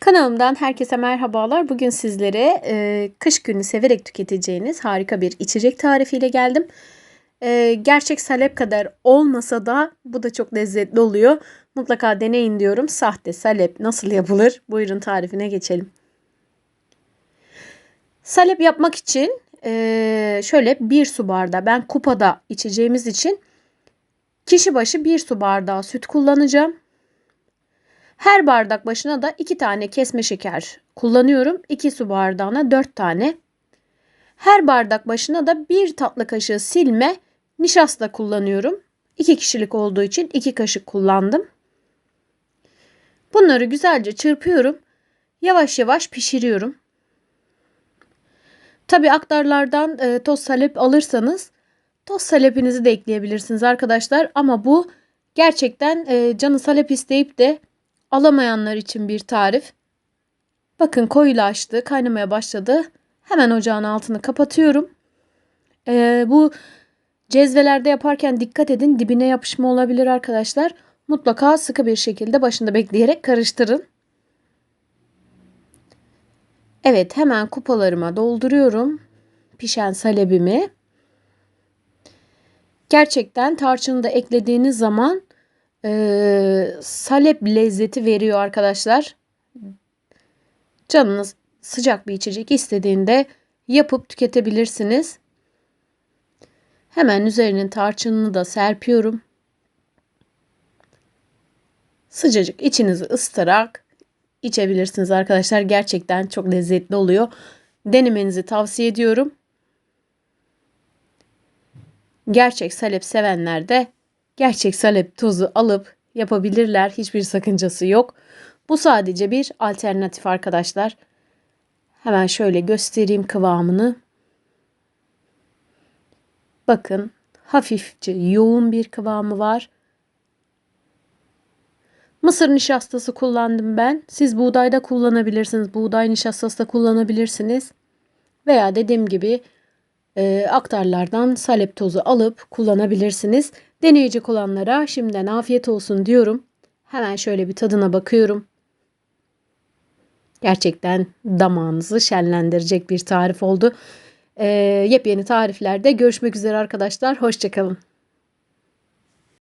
Kanalımdan herkese merhabalar. Bugün sizlere e, kış günü severek tüketeceğiniz harika bir içecek tarifiyle geldim. E, gerçek salep kadar olmasa da bu da çok lezzetli oluyor. Mutlaka deneyin diyorum. Sahte salep nasıl yapılır? Buyurun tarifine geçelim. Salep yapmak için e, şöyle bir su bardağı ben kupada içeceğimiz için kişi başı bir su bardağı süt kullanacağım. Her bardak başına da 2 tane kesme şeker kullanıyorum. 2 su bardağına 4 tane. Her bardak başına da 1 tatlı kaşığı silme nişasta kullanıyorum. 2 kişilik olduğu için 2 kaşık kullandım. Bunları güzelce çırpıyorum. Yavaş yavaş pişiriyorum. Tabi aktarlardan e, toz salep alırsanız toz salepinizi de ekleyebilirsiniz arkadaşlar. Ama bu gerçekten e, canı salep isteyip de alamayanlar için bir tarif. Bakın koyulaştı, kaynamaya başladı. Hemen ocağın altını kapatıyorum. Ee, bu cezvelerde yaparken dikkat edin dibine yapışma olabilir arkadaşlar. Mutlaka sıkı bir şekilde başında bekleyerek karıştırın. Evet hemen kupalarıma dolduruyorum. Pişen salebimi. Gerçekten tarçını da eklediğiniz zaman e, salep lezzeti veriyor arkadaşlar. Canınız sıcak bir içecek istediğinde yapıp tüketebilirsiniz. Hemen üzerinin tarçınını da serpiyorum. Sıcacık içinizi ısıtarak içebilirsiniz arkadaşlar. Gerçekten çok lezzetli oluyor. Denemenizi tavsiye ediyorum. Gerçek salep sevenler de gerçek salep tozu alıp yapabilirler. Hiçbir sakıncası yok. Bu sadece bir alternatif arkadaşlar. Hemen şöyle göstereyim kıvamını. Bakın hafifçe yoğun bir kıvamı var. Mısır nişastası kullandım ben. Siz buğdayda kullanabilirsiniz. Buğday nişastası da kullanabilirsiniz. Veya dediğim gibi e, aktarlardan salep tozu alıp kullanabilirsiniz. Deneyecek olanlara şimdiden afiyet olsun diyorum. Hemen şöyle bir tadına bakıyorum. Gerçekten damağınızı şenlendirecek bir tarif oldu. Ee, yepyeni tariflerde görüşmek üzere arkadaşlar. Hoşçakalın.